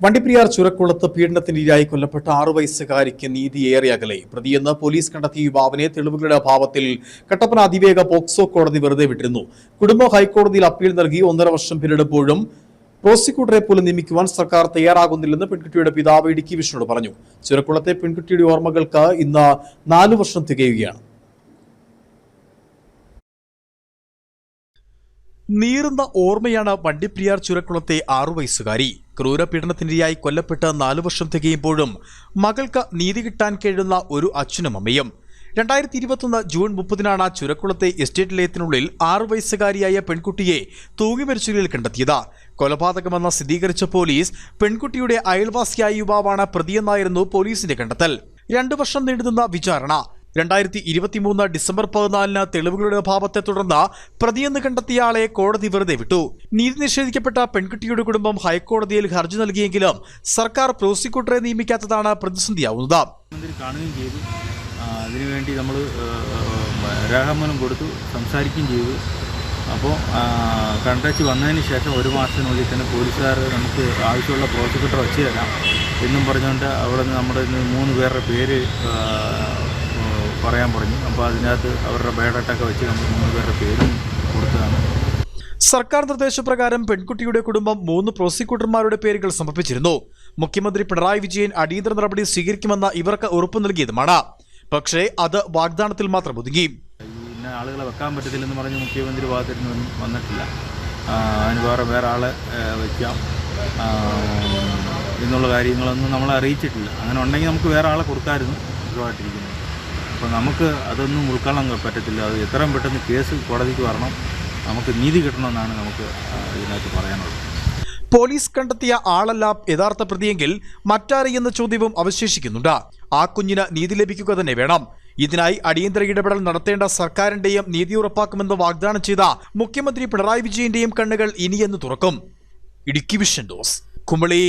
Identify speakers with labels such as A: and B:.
A: വണ്ടിപ്പെരിയാർ ചുരക്കുളത്ത് പീഡനത്തിനിരയായി കൊല്ലപ്പെട്ട ആറു വയസ്സുകാരിക്ക് നീതി ഏറെ അകലെ. പ്രതിയെന്ന് പോലീസ് കണ്ടെത്തിയ യുവാവിനെ തെളിവുകളുടെ അഭാവത്തിൽ കട്ടപ്പന അതിവേഗ പോക്സോ കോടതി വെറുതെ വിട്ടിരുന്നു. കുടുംബം ഹൈക്കോടതിയിൽ അപ്പീൽ നൽകി ഒന്നര വർഷം പിന്നിടുമ്പോഴും പ്രോസിക്യൂട്ടറെ പോലും നിയമിക്കുവാൻ സർക്കാർ തയ്യാറാകുന്നില്ലെന്ന് പെൺകുട്ടിയുടെ പിതാവ് ഇടുക്കി വിഷ്ണുവോട് പറഞ്ഞു. ചുരക്കുളത്തെ പെൺകുട്ടിയുടെ ഓർമ്മകൾക്ക് ഇന്ന് നാലു വർഷം തികയുകയാണ്. നീറുന്ന ഓർമ്മയാണ് വണ്ടിപ്രിയാർ ചുരക്കുളത്തെ ആറു വയസ്സുകാരി. ക്രൂരപീഡനത്തിനിരയായി കൊല്ലപ്പെട്ട് നാലു വർഷം തികയുമ്പോഴും മകൾക്ക് നീതി കിട്ടാൻ കഴിയുന്ന ഒരു അച്ഛനും അമ്മയും. രണ്ടായിരത്തി ഇരുപത്തൊന്ന് ജൂൺ മുപ്പതിനാണ് ചുരക്കുളത്തെ എസ്റ്റേറ്റ് ലയത്തിനുള്ളിൽ ആറു വയസ്സുകാരിയായ പെൺകുട്ടിയെ തൂങ്ങി മരിച്ചുകളിൽ കണ്ടെത്തിയത്. കൊലപാതകമെന്ന് സ്ഥിരീകരിച്ച പോലീസ് പെൺകുട്ടിയുടെ അയൽവാസിയായ യുവാവാണ് പ്രതിയെന്നായിരുന്നു പോലീസിന്റെ കണ്ടെത്തൽ. രണ്ടു വർഷം നീണ്ടുനിന്ന വിചാരണ. രണ്ടായിരത്തി ഇരുപത്തിമൂന്ന് ഡിസംബർ പതിനാലിന് തെളിവുകളുടെ അഭാവത്തെ തുടർന്ന് പ്രതിയെന്ന് കണ്ടെത്തിയ ആളെ കോടതി വെറുതെ വിട്ടു. നീതി നിഷേധിക്കപ്പെട്ട പെൺകുട്ടിയുടെ കുടുംബം ഹൈക്കോടതിയിൽ ഹർജി നൽകിയെങ്കിലും സർക്കാർ പ്രോസിക്യൂട്ടറെ നിയമിക്കാത്തതാണ് പ്രതിസന്ധിയാവുന്നത്.
B: അതിനുവേണ്ടി നമ്മൾ രേഖാമൂലം കൊടുത്തു സംസാരിക്കുകയും ചെയ്തു. അപ്പോൾ കണ്ടച്ച് വന്നതിന് ശേഷം ഒരു മാസത്തിനുള്ളിൽ തന്നെ പോലീസുകാർ നമുക്ക് ആവശ്യമുള്ള പ്രോസിക്യൂട്ടർ വെച്ച് തരാം എന്നും പറഞ്ഞുകൊണ്ട് അവിടെ നിന്ന് നമ്മുടെ മൂന്ന് പേരുടെ പേര് പറയാൻ പറഞ്ഞു. അപ്പോൾ അതിനകത്ത് അവരുടെ ബയോഡാറ്റൊക്കെ വെച്ച് നമ്മൾ മൂന്ന് പേരുടെ പേരും കൊടുത്തതാണ്.
A: സർക്കാർ നിർദ്ദേശപ്രകാരം പെൺകുട്ടിയുടെ കുടുംബം മൂന്ന് പ്രോസിക്യൂട്ടർമാരുടെ പേരുകൾ സമർപ്പിച്ചിരുന്നു. മുഖ്യമന്ത്രി പിണറായി വിജയൻ അടിയന്തര നടപടി സ്വീകരിക്കുമെന്ന ഇവർക്ക് ഉറപ്പു നൽകിയതുമാണ്. പക്ഷേ അത് വാഗ്ദാനത്തിൽ മാത്രം ഒതുങ്ങി.
B: ഇന്ന ആളുകളെ വെക്കാൻ പറ്റത്തില്ലെന്ന് പറഞ്ഞ് മുഖ്യമന്ത്രി ഭാഗത്തിരുന്ന് വന്നിട്ടില്ല. അതിന് വേറെ വേറെ ആളെ വയ്ക്കാം എന്നുള്ള കാര്യങ്ങളൊന്നും നമ്മളെ അറിയിച്ചിട്ടില്ല. അങ്ങനെ ഉണ്ടെങ്കിൽ നമുക്ക് വേറെ ആളെ കൊടുക്കാമായിരുന്നു സുഖമായിട്ടിരിക്കുന്നത് അപ്പോൾ നമുക്ക് അതൊന്നും ഉൾക്കൊള്ളാൻ പറ്റത്തില്ല. അത് എത്രയും പെട്ടെന്ന് കേസ് കോടതിക്ക് വരണം. നമുക്ക് നീതി കിട്ടണമെന്നാണ് നമുക്ക് ഇതിനകത്ത് പറയാനുള്ളത്.
A: പോലീസ് കണ്ടെത്തിയ ആളല്ല യഥാർത്ഥ പ്രതിയെങ്കിൽ മറ്റാരെയെന്ന ചോദ്യവും അവശേഷിക്കുന്നുണ്ട്. ആ കുഞ്ഞിന് നീതി ലഭിക്കുക തന്നെ വേണം. ഇതിനായി അടിയന്തര ഇടപെടൽ നടത്തേണ്ട സർക്കാരിന്റെയും നീതി ഉറപ്പാക്കുമെന്ന് വാഗ്ദാനം ചെയ്ത മുഖ്യമന്ത്രി പിണറായി വിജയന്റെയും കണ്ണുകൾ ഇനിയെന്ന് തുറക്കും. ഇടുക്കി വിഷൻ ഡോസ് കുമളി.